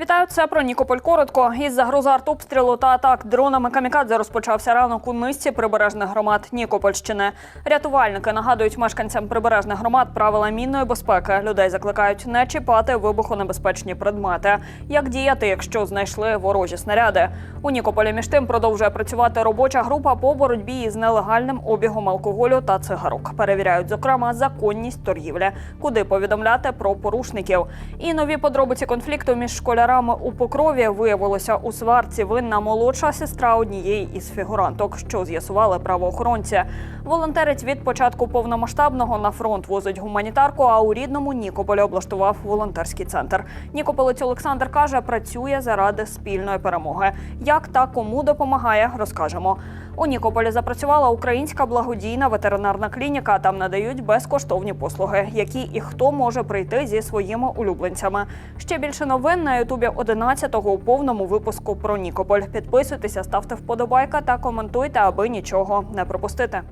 Вітаю, це про Нікополь коротко. Із загрози артобстрілу та атак дронами камікадзе розпочався ранок у низці прибережних громад Нікопольщини. Рятувальники нагадують мешканцям прибережних громад правила мінної безпеки. Людей закликають не чіпати вибухонебезпечні предмети. Як діяти, якщо знайшли ворожі снаряди? У Нікополі між тим продовжує працювати робоча група по боротьбі із нелегальним обігом алкоголю та цигарок. Перевіряють, зокрема, законність торгівлі, куди повідомляти про порушників. І нові подробиці конфлікту між школярами у Покрові виявилося у сварці винна молодша сестра однієї із фігуранток, що з'ясували правоохоронці. Волонтерець від початку повномасштабного на фронт возить гуманітарку, а у рідному Нікополі облаштував волонтерський центр. Нікополець Олександр каже, працює заради спільної перемоги. Як та кому допомагає, розкажемо. У Нікополі запрацювала українська благодійна ветеринарна клініка. Там надають безкоштовні послуги, які і хто може прийти зі своїми улюбленцями. Ще більше новин на Ютубі 11-го у повному випуску про Нікополь. Підписуйтеся, ставте вподобайка та коментуйте, аби нічого не пропустити.